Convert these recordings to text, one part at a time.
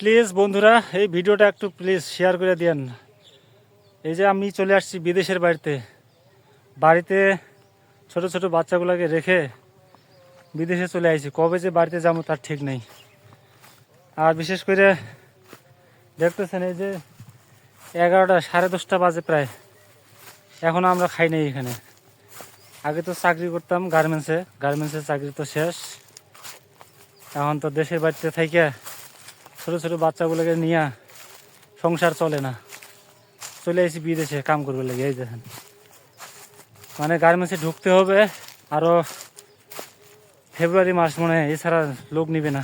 Please বন্ধুরা, এই ভিডিওটা একটু প্লিজ শেয়ার করে দিন এই যে আমি চলে আসছি বিদেশের বাড়িতে। বাড়িতে ছোট ছোট বাচ্চাগুলোকে রেখে বিদেশে চলে আসছি কবে যে বাড়িতে যাব তার ঠিক নেই। আর বিশেষ করে দেখতেছেন এই যে এগারোটা, সাড়ে দশটা বাজে প্রায়। এখনও আমরা খাই নাই এখানে। আগে তো চাকরি করতাম গার্মেন্টসে গার্মেন্টসের চাকরি তো শেষ। এখন তো দেশের বাড়িতে থেকে ছোট ছোট বাচ্চাগুলোকে নিয়ে সংসার চলে না। চলে এসেছি বিদেশে কাম করবে লাগে, এই দেখেন। মানে গার্মেন্টসে ঢুকতে হবে আরও ফেব্রুয়ারি মাস মনে হয়, এছাড়া লোক নিবে না।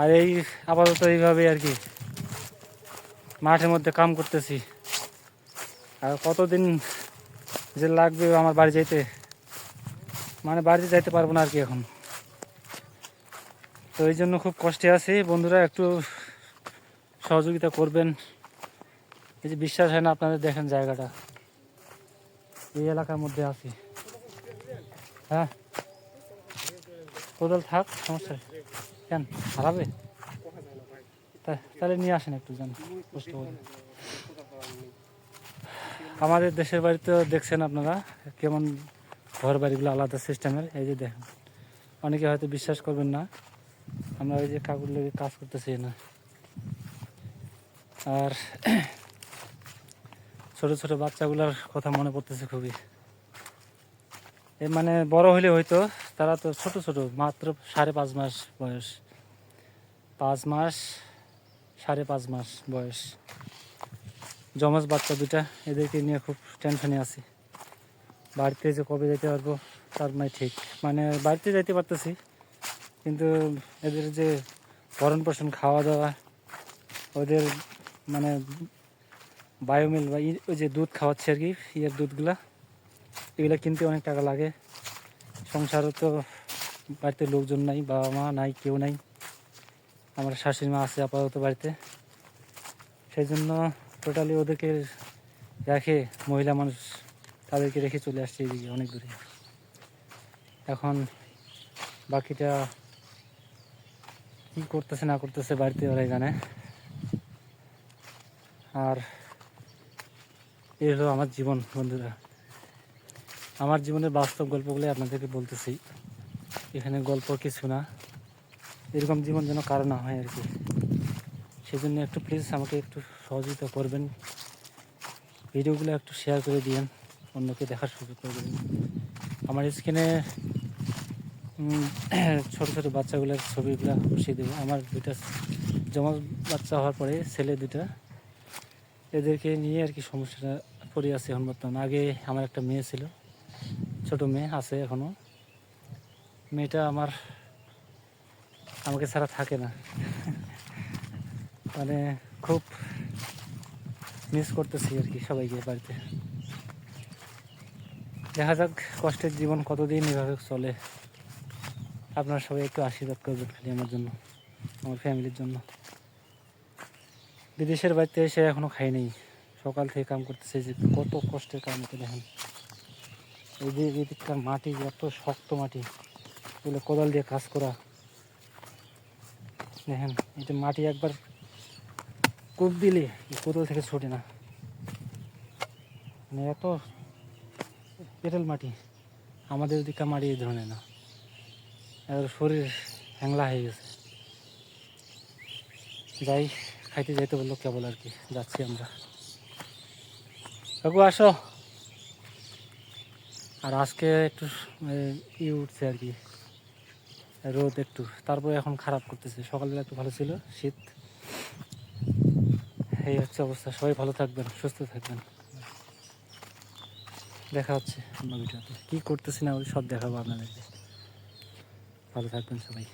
আর এই আপাতত এইভাবে আর কি। মাঠের মধ্যে কাম করতেছি। আর কতদিন যে লাগবে আমার বাড়ি যেতে মানে বাড়িতে যাইতে পারব না আর কি এখন। তো এই জন্য খুব কষ্টে আছি। বন্ধুরা, একটু সহযোগিতা করবেন। এই যে বিশ্বাস হয় না, আপনাদের দেখেন জায়গাটা। এই এলাকার মধ্যে আছি। হ্যাঁ? কোদাল থাক, সমস্যা কেন, হারাবে? তাহলে নিয়ে আসেন একটু যান, কষ্ট করে। আমাদের দেশের বাড়িতে দেখছেন আপনারা, কেমন ঘর বাড়িগুলো আলাদা সিস্টেমের এই যে দেখেন, অনেকে হয়তো বিশ্বাস করবেন না। আমরা ওই যে কাকুর লেগে কাজ করতেছি না। আর ছোট ছোট বাচ্চাগুলোর কথা মনে পড়তেছে খুবই। এ মানে বড় হলে হয়তো তারা তো ছোট ছোট, মাত্র সাড়ে পাঁচ মাস বয়স। পাঁচ মাস, সাড়ে পাঁচ মাস বয়স। জমজ বাচ্চা দুটা এদেরকে নিয়ে খুব টেনশনে আছি। বাড়িতে যে কবে যেতে পারব, তার নাই ঠিক। মানে বাড়িতে যাইতে পারতেছি কিন্তু এদের যে ভরণ পোষণ, খাওয়া দাওয়া, ওদের মানে বায়োমিল বা ওই যে দুধ খাওয়াচ্ছে আর কি, ইয়ের দুধগুলা, এগুলো কিনতে অনেক টাকা লাগে। সংসারও তো বাড়িতে লোকজন নাই, বাবা মা নাই, কেউ নাই। আমার শাশুড়ি মা আছে আপাতত বাড়িতে। সেই জন্য টোটালি ওদেরকে রেখে মহিলা মানুষ তাদেরকে রেখে চলে আসছে এদিকে অনেক দূরে। এখন বাকিটা কি করতেছে, না করতেছে বাড়িতে ওরাই জানে। আর এই হলো আমার জীবন, বন্ধুরা। আমার জীবনের বাস্তব গল্পগুলো আপনাদেরকে বলতেছি। এখানে গল্প কিছু না। এরকম জীবন যেন কারও না হয় আর কি। সেই জন্য একটু প্লিজ আমাকে একটু সহযোগিতা করবেন। ভিডিওগুলো একটু শেয়ার করে দিয়েন। অন্যকে দেখার সুযোগ করে দেবেন আমার স্ক্রিনে ছোটো ছোটো বাচ্চাগুলোর ছবিগুলো বসিয়ে দেবো। আমার দুইটা জমা বাচ্চা হওয়ার পরে ছেলে দুটা এদেরকে নিয়ে আর কি সমস্যাটা পড়ে আছে এখন বর্তমান। আগে আমার একটা মেয়ে ছিল, ছোট মেয়ে আছে এখনও। মেয়েটা আমার, আমাকে ছাড়া থাকে না। মানে খুব মিস করতেছি আর কি সবাইকে বাড়িতে। দেখা যাক কষ্টের জীবন কতদিন এভাবে চলে। আপনারা সবাই একটু আশীর্বাদ করবেন খালি আমার জন্য, আমার ফ্যামিলির জন্য। বিদেশের বাড়িতে এসে এখনও খাই নেই। সকাল থেকে কাম করতেছে যে কত কষ্টের কাম হতে দেখেন। যে এদিককার মাটি, এত শক্ত মাটি, এগুলো কোদাল দিয়ে কাজ করা। দেখেন এটা মাটি একবার কূপ দিলে কোদাল থেকে ছোটে না। মানে এত পেটেল মাটি, আমাদের ওদিককার মাটি এই ধরনের না। শরীর হ্যাংলা হয়ে গেছে। যাই, খাইতে যাইতে বলল, কেবল আর কি, যাচ্ছি আমরা। কাকু, আসো। আর আজকে একটু ই উঠছে আর কি, রোদ একটু। তারপরে এখন খারাপ করতেছে। সকালবেলা একটু ভালো ছিল, শীত। এই হচ্ছে অবস্থা। সবাই ভালো থাকবেন, সুস্থ থাকবেন। দেখা হচ্ছে অন্য ভিডিওতে। কী করতেছি না ওই সব দেখাবো আপনাদেরকে। ভালো থাকবেন সবাই।